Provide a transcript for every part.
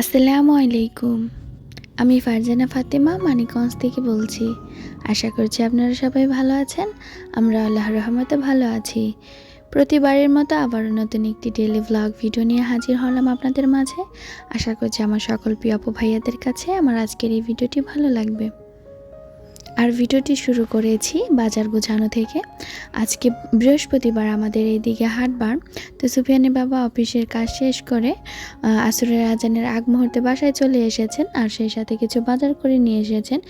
আসসালামু আলাইকুম। আমি ফারজানা ফাতেমা, মানিকগঞ্জ থেকে বলছি। আশা করছি আপনারা সবাই ভালো আছেন। আমরা আল্লাহ রহমতে ভালো আছি। প্রতিবারের মতো আবারও নতুন একটি ডেলি ভ্লগ ভিডিও নিয়ে হাজির হলাম আপনাদের মাঝে। আশা করছি আমার সকল প্রিয় আপু ভাইয়াদের কাছে আমার আজকের এই ভিডিওটি ভালো লাগবে। আর ভিডিওটি শুরু করেছি বাজার গোছানো থেকে। আজকে বৃহস্পতিবার আমাদের এইদিকে হাটবার তো সুফিয়ানি বাবা অফিসের কাজ শেষ করে আসরের আজানের আগ মুহূর্তে বাসায় চলে এসেছেন আর সেই সাথে কিছু বাজার করে নিয়ে এসেছেন।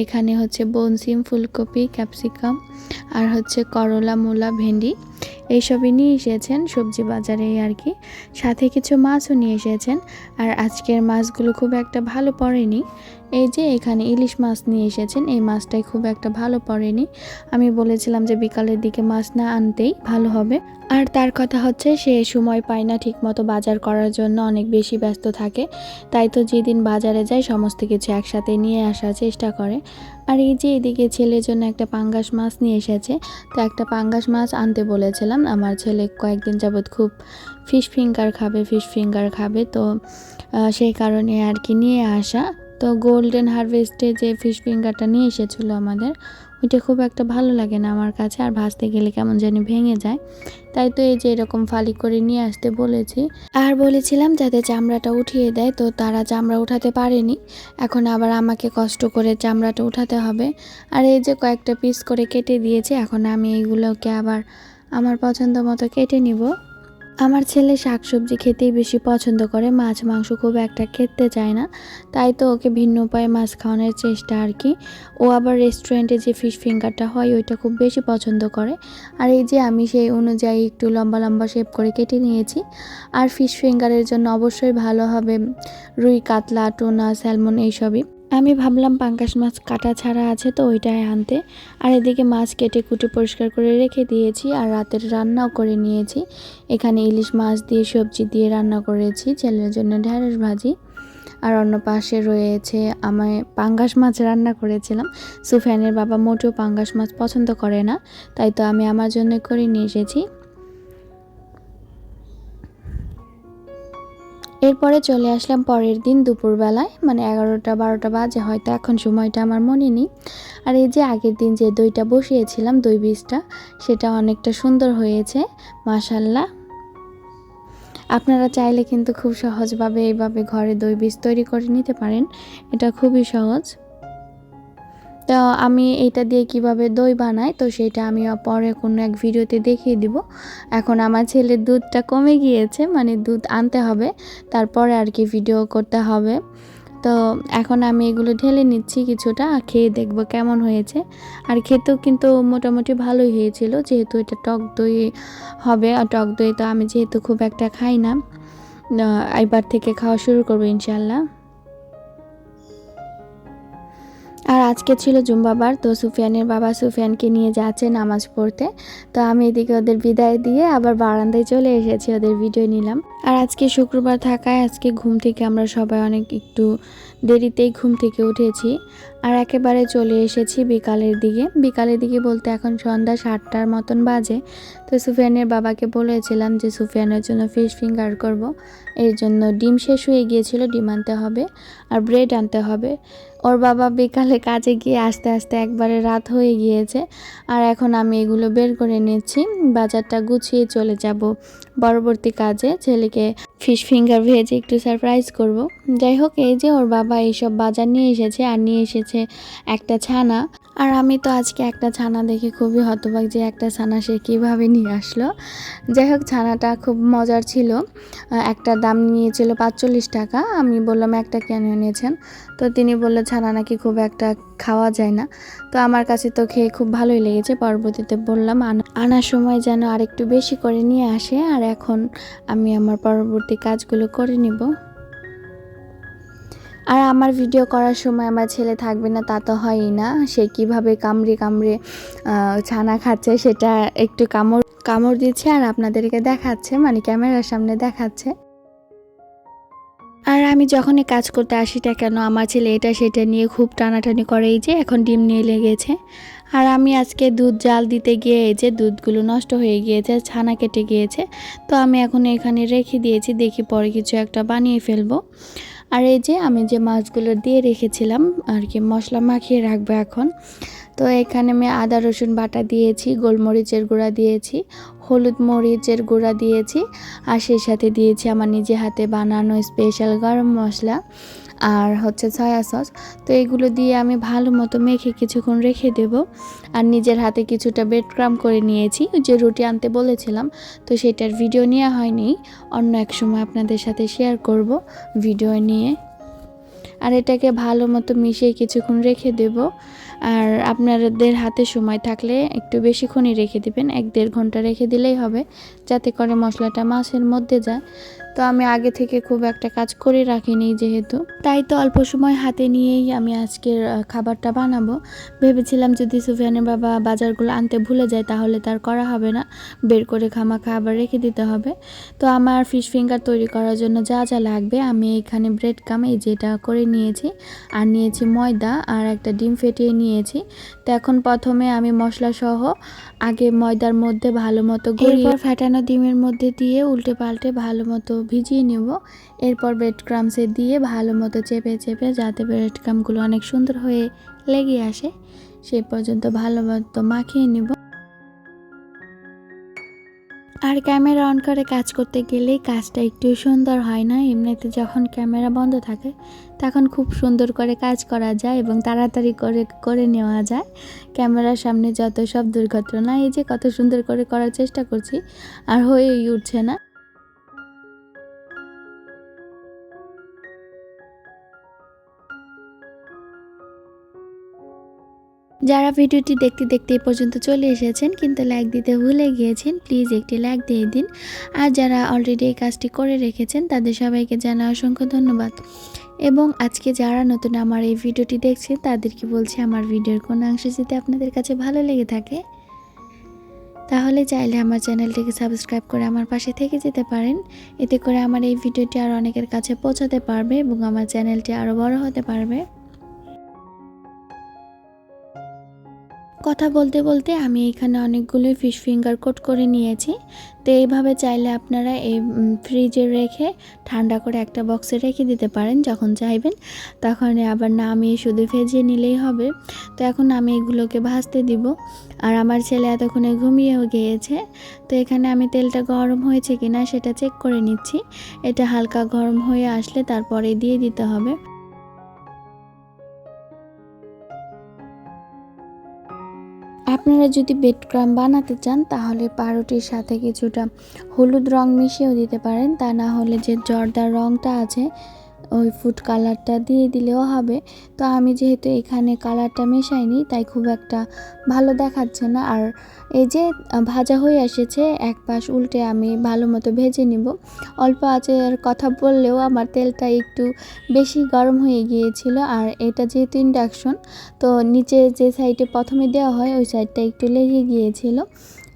এখানে হচ্ছে বনসিম ফুলকপি, ক্যাপসিকাম আর হচ্ছে করলা, মূলা, ভেন্ডি এইসবই নিয়ে এসেছেন সবজি বাজারে আর কি। সাথে কিছু মাছও নিয়ে এসেছেন আর আজকের মাছগুলো খুব একটা ভালো পড়েনি। এই যে এখানে ইলিশ মাছ নিয়ে এসেছেন, এই মাছটাই খুব একটা ভালো পড়েনি। আমি বলেছিলাম যে বিকালের দিকে মাছ না আনতেই ভালো হবে। আর তার কথা হচ্ছে, সে সময় পায় না ঠিকমতো বাজার করার জন্য, অনেক বেশি ব্যস্ত থাকে। তাই তো যেদিন বাজারে যায়, সমস্ত কিছু একসাথে নিয়ে আসার চেষ্টা করে। আর এই যে এদিকে ছেলের জন্য একটা পাঙ্গাস মাছ নিয়ে এসেছে, তো একটা পাঙ্গাস মাছ আনতে বলেছিলাম। আমার ছেলে কয়েকদিন যাবৎ খুব ফিশ ফিঙ্গার খাবে, ফিশ ফিঙ্গার খাবে, তো সেই কারণে আর কি নিয়ে আসা। তো গোল্ডেন হারভেস্টে যে ফিশ ফিঙ্গারটা নিয়ে এসেছিল আমাদের, ওইটা খুব একটা ভালো লাগে না আমার কাছে, আর ভাজতে গেলে কেমন জানি ভেঙে যায়। তাই তো এই যে এরকম ফালি করে নিয়ে আসতে বলেছি। আর বলেছিলাম যাতে চামড়াটা উঠিয়ে দেয়, তো তারা চামড়া উঠাতে পারেনি। এখন আবার আমাকে কষ্ট করে চামড়াটা উঠাতে হবে। আর এই যে কয়েকটা পিস করে কেটে দিয়েছে, এখন আমি এইগুলোকে আবার আমার পছন্দ মতো কেটে নিব। আমার ছেলে শাকসবজি খেতেই বেশি পছন্দ করে, মাছ, মাংস খুব একটা খেতে চায় না। তাই তো ওকে ভিন্ন উপায়ে মাছ খাওয়ানোর চেষ্টা আর কি। ও আবার রেস্টুরেন্টে যে ফিশ ফিঙ্গারটা হয়, ওইটা খুব বেশি পছন্দ করে। আর এই যে আমি সেই অনুযায়ী একটু লম্বা লম্বা শেপ করে কেটে নিয়েছি। আর ফিশ ফিঙ্গারের জন্য অবশ্যই ভালো হবে রুই, কাতলা, টোনা স্যালমন এইসবই। আমি ভাবলাম পাঙ্কাশ মাছ কাটা ছাড়া আছে তো ওইটাই আনতে। আর এদিকে মাছ কেটে কুটে পরিষ্কার করে রেখে দিয়েছি আর রাতের রান্নাও করে নিয়েছি। এখানে ইলিশ মাছ দিয়ে সবজি দিয়ে রান্না করেছি, ছেলের জন্য ঢ্যাঁড়স ভাজি। আর অন্য পাশে রয়েছে আমি পাঙ্গাস মাছ রান্না করেছিলাম। সুফিয়ানের বাবা মোটেও পাঙ্গাস মাছ পছন্দ করে না, তাই তো আমি আমার জন্য করে নিয়ে এসেছি। এরপরে চলে আসলাম পরের দিন দুপুরবেলায় মানে এগারোটা বারোটা বাজে, হয়তো এখন সময়টা আমার মনে নেই। আর এই যে আগের দিন যে দইটা বসিয়েছিলাম, দই বীজটা, সেটা অনেকটা সুন্দর হয়েছে, মাশাল্লাহ। আপনারা চাইলে কিন্তু খুব সহজভাবে এইভাবে ঘরে দই বীজ তৈরি করে নিতে পারেন, এটা খুবই সহজ। তো আমি এটা দিয়ে কীভাবে দই বানাই, তো সেটা আমি পরে কোনো এক ভিডিওতে দেখিয়ে দিব। এখন আমার ছেলের দুধটা কমে গিয়েছে মানে দুধ আনতে হবে, তারপরে আর কি ভিডিও করতে হবে। তো এখন আমি এগুলো ঢেলে নিচ্ছি কিছুটা, খেয়ে দেখব কেমন হয়েছে। আর খেতেও কিন্তু মোটামুটি ভালোই হয়েছিল, যেহেতু এটা টক দই হবে, আর টক দই তো আমি যেহেতু খুব একটা খাই না এবার থেকে খাওয়া শুরু করব ইনশাল্লাহ। আর আজকে ছিল জুম্বাবার তো সুফিয়ানের বাবা সুফিয়ানকে নিয়ে যাচ্ছে নামাজ পড়তে। তো আমি এদিকে ওদের বিদায় দিয়ে আবার বারান্দায় চলে এসেছি, ওদের ভিডিও নিলাম। আর আজকে শুক্রবার থাকায় আজকে ঘুম থেকে আমরা সবাই অনেক একটু দেরিতেই ঘুম থেকে উঠেছি। আর একেবারে চলে এসেছি বিকালের দিকে। বিকালের দিকে বলতে এখন সন্ধ্যা সাতটার মতন বাজে, তো সুফিয়ানের বাবাকে বলেছিলাম যে, সুফিয়ানের জন্য ফিশ ফিঙ্গার করব। এর জন্য ডিম শেষ হয়ে গিয়েছিল, ডিম আনতে হবে আর ব্রেড আনতে হবে। ওর বাবা বিকালে কাজে গিয়ে আস্তে আস্তে একবারে রাত হয়ে গিয়েছে। আর এখন আমি এগুলো বের করে নিচ্ছি, বাজারটা গুছিয়ে চলে যাব। পরবর্তী কাজে ছেলেকে ফিশ ফিঙ্গার ভেজে একটু সারপ্রাইজ করব। যাই হোক, এই যে ওর বাবা এইসব বাজার নিয়ে এসেছে আর নিয়ে এসেছে একটা ছানা। আর আমি তো আজকে একটা ছানা দেখে খুবই হতবাক যে একটা ছানা সে কীভাবে নিয়ে আসলো। যাই হোক, ছানাটা খুব মজার ছিল। একটা দাম নিয়েছিল পাঁচচল্লিশ টাকা। আমি বললাম, একটা কেন এনেছেন? তো তিনি বলল, ছানা নাকি খুব একটা খাওয়া যায় না। তো আমার কাছে তো খেয়ে খুব ভালোই লেগেছে। পরবর্তীতে বললাম আনার সময় যেন আরেকটু বেশি করে নিয়ে আসে। আর এখন আমি আমার পরবর্তী কাজগুলো করে নিব। আর আমার ভিডিও করার সময় আমার ছেলে থাকবে না, তা তো হয়ই না। সে কীভাবে কামড়ে কামড়ে ছানা খাচ্ছে সেটা একটু কামড় কামড় দিচ্ছে আর আপনাদেরকে দেখাচ্ছে মানে ক্যামেরার সামনে দেখাচ্ছে। আর আমি যখনই কাজ করতে আসি না কেন, আমার ছেলে এটা সেটা নিয়ে খুব টানাটানি করে, এই যে এখন ডিম নিয়ে লেগেছে। আর আমি আজকে দুধ জাল দিতে গিয়ে এই যে দুধগুলো নষ্ট হয়ে গিয়েছে, ছানা কেটে গিয়েছে, তো আমি এখন এখানে রেখে দিয়েছি, দেখি পরে কিছু একটা বানিয়ে ফেলব। আর এই যে আমি যে মাছগুলো দিয়ে রেখেছিলাম আর কি, মশলা মাখিয়ে রাখব এখন। তো এখানে আমি আদা, রসুন বাটা দিয়েছি, গোলমরিচের গুঁড়া দিয়েছি, হলুদ মরিচের গুঁড়া দিয়েছি, আর সেই সাথে দিয়েছি আমার নিজে হাতে বানানো স্পেশাল গরম মশলা। আর হচ্ছে সয়া সস তো এগুলো দিয়ে আমি ভালো মতো মেখে কিছুক্ষণ রেখে দেব। আর নিজের হাতে কিছুটা বেড ক্রাম করে নিয়েছি। যে রুটি আনতে বলেছিলাম, তো সেটার ভিডিও নেওয়া হয়নি। অন্য এক সময় আপনাদের সাথে শেয়ার করব ভিডিও নিয়ে। আর এটাকে ভালো মতো মিশিয়ে কিছুক্ষণ রেখে দেব। আর আপনাদের হাতে সময় থাকলে একটু বেশিক্ষণই রেখে দিবেন। এক দেড় ঘণ্টা রেখে দিলেই হবে, যাতে করে মশলাটা মাছের মধ্যে যায়। তো আমি আগে থেকে খুব একটা কাজ করে রাখিনি যেহেতু। তাই তো অল্প সময় হাতে নিয়েই আমি আজকের খাবারটা বানাবো। ভেবেছিলাম যদি সুফিয়ানের বাবা বাজারগুলো আনতে ভুলে যায় তাহলে তার করা হবে না। বের করে খামা খাবার রেখে দিতে হবে। তো আমার ফিশ ফিঙ্গার তৈরি করার জন্য যা যা লাগবে আমি এখানে ব্রেড কাম এই যেটা করে নিয়েছি। আর নিয়েছি ময়দা আর একটা ডিম ফেটিয়ে নিয়েছি। তো এখন প্রথমে আমি মশলা সহ আগে ময়দার মধ্যে ভালো মতো গড়িয়ে ফেটানো ডিমের মধ্যে দিয়ে উল্টে পাল্টে ভালো মতো ভিজিয়ে নেব। এরপর ব্রেড ক্রামসে দিয়ে ভালো মতো চেপে চেপে যাতে ব্রেড ক্রামগুলো অনেক সুন্দর হয়ে লেগে আসে সেই পর্যন্ত ভালো মতো মাখিয়ে নেব। আর ক্যামেরা অন করে কাজ করতে গেলেই কাজটা একটু সুন্দর হয় না। এমনিতে যখন ক্যামেরা বন্ধ থাকে, তখন খুব সুন্দর করে কাজ করা যায় এবং তাড়াতাড়ি করে করে নেওয়া যায়। ক্যামেরার সামনে যত সব দুর্ঘটনা, এই যে কত সুন্দর করে করার চেষ্টা করছি, আর হয়েই উঠছে না। যারা ভিডিওটি দেখতে দেখতে এই পর্যন্ত চলে এসেছেন, কিন্তু লাইক দিতে ভুলে গিয়েছেন প্লিজ একটি লাইক দিয়ে দিন। আর যারা অলরেডি এই কাজটি করে রেখেছেন, তাদের সবাইকে জানা অসংখ্য ধন্যবাদ। এবং আজকে যারা নতুন আমার এই ভিডিওটি দেখছেন, তাদেরকে বলছি আমার ভিডিওর কোনো অংশ যদি আপনাদের কাছে ভালো লেগে থাকে, তাহলে চাইলে আমার চ্যানেলটিকে সাবস্ক্রাইব করে আমার পাশে থেকে যেতে পারেন। এতে করে আমার এই ভিডিওটি আরও অনেকের কাছে পৌঁছাতে পারবে এবং আমার চ্যানেলটি আরও বড় হতে পারবে। কথা বলতে বলতে আমি এখানে অনেকগুলোই ফিশ ফিঙ্গার কোট করে নিয়েছি। তো এইভাবে চাইলে আপনারা এই ফ্রিজে রেখে ঠান্ডা করে একটা বক্সে রেখে দিতে পারেন যখন চাইবেন। তখন আবার নামিয়ে শুধু ভেজে নিলেই হবে। তো এখন আমি এগুলোকে ভাজতে দিব। আর আমার ছেলে এতক্ষণে ঘুমিয়েও গিয়েছে। তো এখানে আমি তেলটা গরম হয়েছে কিনা সেটা চেক করে নিচ্ছি। এটা হালকা গরম হয়ে আসলে তারপরে দিয়ে দিতে হবে। আপনারা যদি বেড ক্রাম বানাতে চান, তাহলে পাউরুটির সাথে কিছুটা হলুদ রং মিশিয়েও দিতে পারেন। তা না হলে যে জর্দার রংটা আছে ওই ফুড কালারটা দিয়ে দিলেও হবে। তো আমি যেহেতু এখানে কালারটা মেশাইনি, তাই খুব একটা ভালো দেখাচ্ছে না। আর এই যে ভাজা হয়ে এসেছে, এক পাশ উল্টে আমি ভালো মতো ভেজে নিব। অল্প আঁচের কথা বললেও আমার তেলটা একটু বেশি গরম হয়ে গিয়েছিল। আর এটা যেহেতু ইন্ডাকশন তো নিচে যে সাইডে প্রথমে দেওয়া হয়, ওই সাইডটা একটু লেগে গিয়েছিল।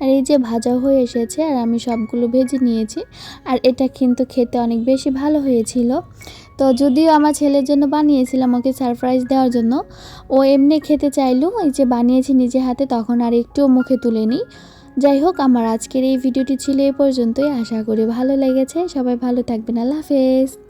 আর এই যে ভাজা হয়ে এসেছে, আর আমি সবগুলো ভেজে নিয়েছি। আর এটা কিন্তু খেতে অনেক বেশি ভালো হয়েছিল। তো যদিও আমার ছেলের জন্য বানিয়েছিলাম ওকে সারপ্রাইজ দেওয়ার জন্য, ও এমনি খেতে চাইলো, এই যে বানিয়েছি নিজে হাতে তখন আর একটুও মুখে তুলে নিই যাই হোক, আমার আজকের এই ভিডিওটি ছিল এ পর্যন্তই। আশা করি ভালো লেগেছে। সবাই ভালো থাকবেন। আল্লাহ হাফেজ।